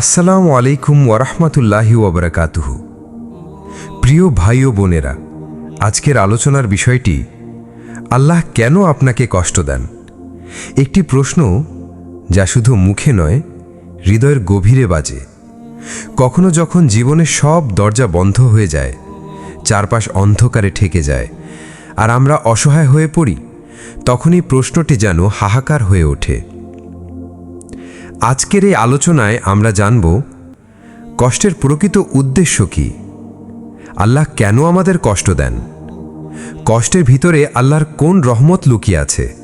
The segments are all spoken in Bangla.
আসসালামু আলাইকুম ওরহমতুল্লাহি ওবরাকাতুহ প্রিয় ভাই ও বোনেরা, আজকের আলোচনার বিষয়টি, আল্লাহ কেন আপনাকে কষ্ট দেন? একটি প্রশ্ন যা শুধু মুখে নয়, হৃদয়ের গভীরে বাজে। কখনো যখন জীবনে সব দরজা বন্ধ হয়ে যায়, চারপাশ অন্ধকারে ঠেকে যায়, আর আমরা অসহায় হয়ে পড়ি, তখনই প্রশ্নটি যেন হাহাকার হয়ে ওঠে। আজকের এই আলোচনায় আমরা জানব, কষ্টের প্রকৃত উদ্দেশ্য কি? আল্লাহ কেন আমাদের কষ্ট দেন? কষ্টের ভিতরে আল্লাহর কোন রহমত লুকিয়ে আছে?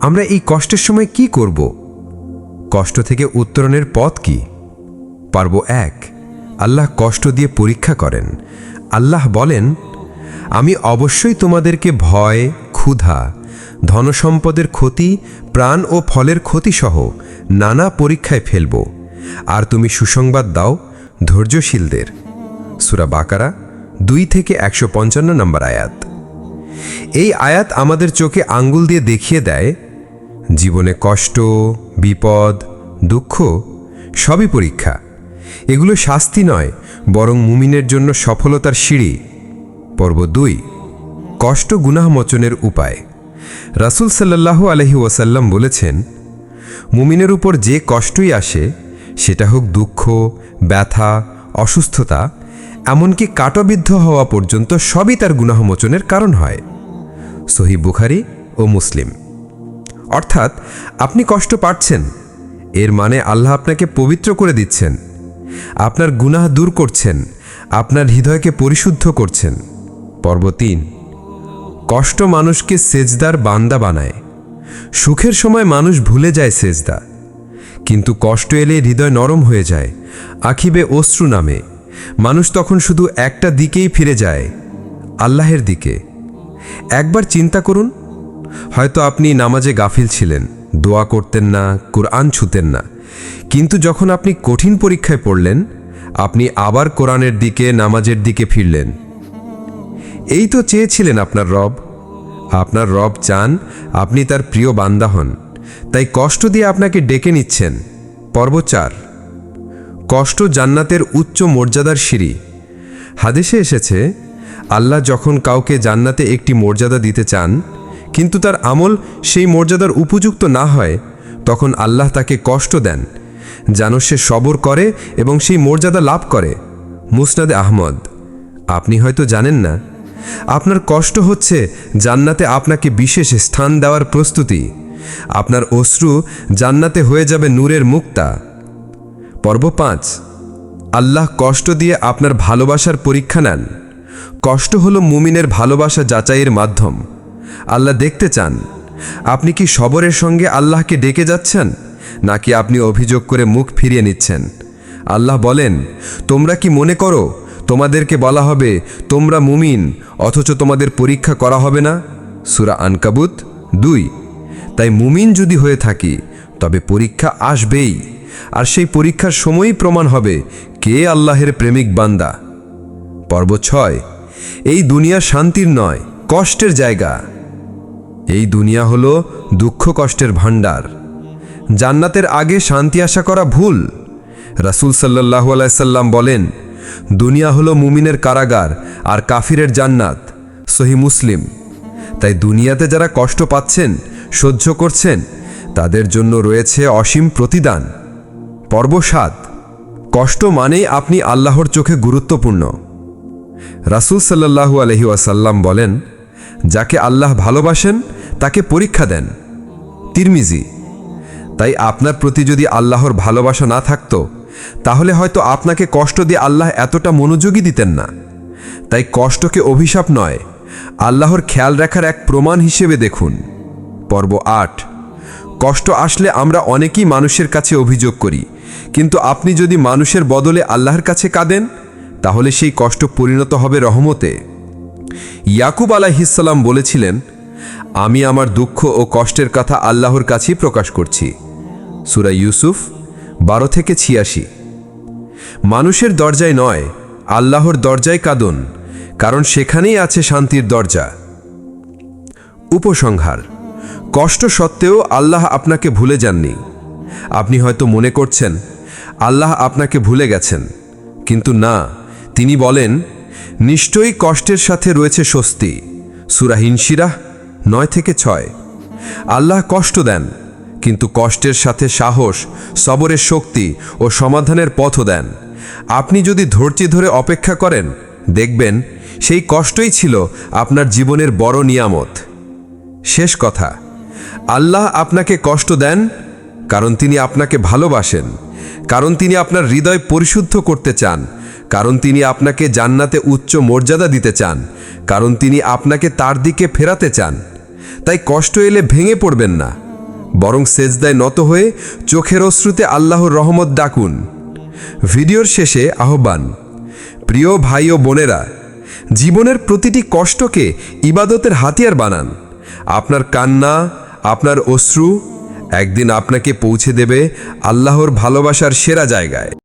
আমরা এই কষ্টের সময় কি করব? কষ্ট থেকে উত্তরণের পথ কি? পার্ব এক, আল্লাহ কষ্ট দিয়ে পরীক্ষা করেন। আল্লাহ বলেন, আমি অবশ্যই তোমাদেরকে ভয়, ক্ষুধা ধনসম্পদের ক্ষতি, প্রাণ ও ফলের ক্ষতিসহ নানা পরীক্ষায় ফেলব। আর তুমি সুসংবাদ দাও ধৈর্যশীলদের। সুরা বাকারা, দুই থেকে একশো পঞ্চান্ন নম্বর আয়াত। এই আয়াত আমাদের চোখে আঙ্গুল দিয়ে দেখিয়ে দেয়, জীবনে কষ্ট, বিপদ, দুঃখ সবই পরীক্ষা। এগুলো শাস্তি নয়, বরং মুমিনের জন্য সফলতার সিঁড়ি। পর্ব দুই, কষ্ট গুনাহমোচনের উপায়। রাসুল সাল্লাল্লাহু আলহি ওয়াসাল্লাম বলেছেন, মুমিনের উপর যে কষ্টই আসে, সেটা হোক দুঃখ, ব্যথা, অসুস্থতা, এমনকি কাটবিদ্ধ হওয়া পর্যন্ত সবই তার গুনাহমোচনের কারণ হয়। সহি বুখারি ও মুসলিম। অর্থাৎ, আপনি কষ্ট পাচ্ছেন, এর মানে আল্লাহ আপনাকে পবিত্র করে দিচ্ছেন, আপনার গুনাহ দূর করছেন, আপনার হৃদয়কে পরিশুদ্ধ করছেন। পর্ব তিন। কষ্ট মানুষকে সেজদার বান্দা বানায়। সুখের সময় মানুষ ভুলে যায় সেজদা। কিন্তু কষ্ট এলে হৃদয় নরম হয়ে যায়, আখিবে অশ্রু নামে। মানুষ তখন শুধু একটা দিকেই ফিরে যায়, আল্লাহের দিকে। একবার চিন্তা করুন, হয়তো আপনি নামাজে গাফিল ছিলেন, দোয়া করতেন না, কোরআন ছুতেন না। কিন্তু যখন আপনি কঠিন পরীক্ষায় পড়লেন, আপনি আবার কোরআনের দিকে, নামাজের দিকে ফিরলেন। এই তো চেয়েছিলেন আপনার রব। আপনার রব চান আপনি তার প্রিয় বান্দা হন। তাই কষ্ট দিয়ে আপনাকে ডেকে নিচ্ছেন। পর্ব চার। কষ্ট জান্নাতের উচ্চ মর্যাদার সিঁড়ি। হাদিসে এসেছে, আল্লাহ যখন কাউকে জান্নাতে একটি মর্যাদা দিতে চান, কিন্তু তার আমল সেই মর্যাদার উপযুক্ত না হয়, তখন আল্লাহ তাকে কষ্ট দেন, যেন সে সবর করে এবং সেই মর্যাদা লাভ করে। মুসনাদে আহমদ। আপনি হয়তো জানেন না আপনার কষ্ট হচ্ছে জান্নাতে আপনাকে বিশেষ স্থান দেওয়ার প্রস্তুতি। আপনার অশ্রু জান্নাতে হয়ে যাবে নূরের মুক্তা। পর্ব পাঁচ, আল্লাহ কষ্ট দিয়ে আপনার ভালোবাসার পরীক্ষা নেন। কষ্ট হলো মুমিনের ভালোবাসা যাচাইয়ের মাধ্যম। আল্লাহ দেখতে চান, আপনি কি সবরের সঙ্গে আল্লাহকে ডেকে যাচ্ছেন, নাকি আপনি অভিযোগ করে মুখ ফিরিয়ে নিচ্ছেন? আল্লাহ বলেন, তোমরা কি মনে করো তোমাদেরকে বলা হবে, তোমরা মুমিন, অথচ তোমাদের পরীক্ষা করা হবে না? সুরা আনকাবুত দুই, তাই মুমিন যদি হয়ে থাকি, তবে পরীক্ষা আসবেই, আর সেই পরীক্ষার সময়ই প্রমাণ হবে কে আল্লাহের প্রেমিক বান্দা। পর্ব ছয়, এই দুনিয়া শান্তির নয়, কষ্টের জায়গা। এই দুনিয়া হলো দুঃখ কষ্টের ভাণ্ডার। জান্নাতের আগে শান্তি আশা করা ভুল। রাসুল সাল্লাহু আলাইসাল্লাম বলেন দুনিয়া হলো মুমিনের কারাগার আর কাফিরের জান্নাত, সহি মুসলিম। তাই দুনিয়াতে যারা কষ্ট পাচ্ছেন, সহ্য করছেন, তাদের জন্য রয়েছে অসীম প্রতিদান। পর্ব সাত, কষ্ট মানেই আপনি আল্লাহর চোখে গুরুত্বপূর্ণ। রাসুল সাল্লাহু আলহি ওয়াসাল্লাম বলেন, যাকে আল্লাহ ভালোবাসেন, তাকে পরীক্ষা দেন। তিরমিজি, তাই আপনার প্রতি যদি আল্লাহর ভালোবাসা না থাকতো তাহলে হয়তো আপনাকে কষ্ট দিয়ে আল্লাহ এতটা মনোযোগী দিতেন না। তাই কষ্টকে অভিশাপ নয়, আল্লাহর খেয়াল রাখার এক প্রমাণ হিসেবে দেখুন। পর্ব আট, কষ্ট আসলে আমরা অনেকেই মানুষের কাছে অভিযোগ করি, কিন্তু আপনি যদি মানুষের বদলে আল্লাহর কাছে কাঁদেন, তাহলে সেই কষ্ট পরিণত হবে রহমতে। ইয়াকুব আলাহিসাল্লাম বলেছিলেন, আমি আমার দুঃখ ও কষ্টের কথা আল্লাহর কাছেই প্রকাশ করছি। সুরা ইউসুফ বারো থেকে ছিয়াশি। মানুষের দরজায় নয়, আল্লাহর দরজায় কাঁদন, কারণ সেখানেই আছে শান্তির দরজা। উপসংহার, কষ্ট সত্ত্বেও আল্লাহ আপনাকে ভুলে যাননি। আপনি হয়তো মনে করছেন, আল্লাহ আপনাকে ভুলে গেছেন, কিন্তু না, তিনি বলেন, নিশ্চয়ই কষ্টের সাথে রয়েছে স্বস্তি। সুরাহিনশিরাহ নয় থেকে ছয়। আল্লাহ কষ্ট দেন কিন্তু কষ্টের সাথে সাহস, সবরের শক্তি ও সমাধানের পথও দেন। আপনি যদি ধৈর্য ধরে অপেক্ষা করেন, দেখবেন সেই কষ্টই ছিল আপনার জীবনের বড় নিয়ামত। শেষ কথা, আল্লাহ আপনাকে কষ্ট দেন কারণ তিনি আপনাকে ভালোবাসেন, কারণ তিনি আপনার হৃদয় পরিশুদ্ধ করতে চান, কারণ তিনি আপনাকে জান্নাতে উচ্চ মর্যাদা দিতে চান, কারণ তিনি আপনাকে তার দিকে ফেরাতে চান। তাই কষ্ট এলে ভেঙে পড়বেন না। বরং সেজদায় নত হয়ে চোখের অশ্রুতে আল্লাহর রহমত ডাকুন। ভিডিওর শেষে আহ্বান, প্রিয় ভাই ও বোনেরা, জীবনের প্রতিটি কষ্টকে ইবাদতের হাতিয়ার বানান। আপনার কান্না, আপনার অশ্রু একদিন আপনাকে পৌঁছে দেবে আল্লাহর ভালোবাসার সেরা জায়গায়।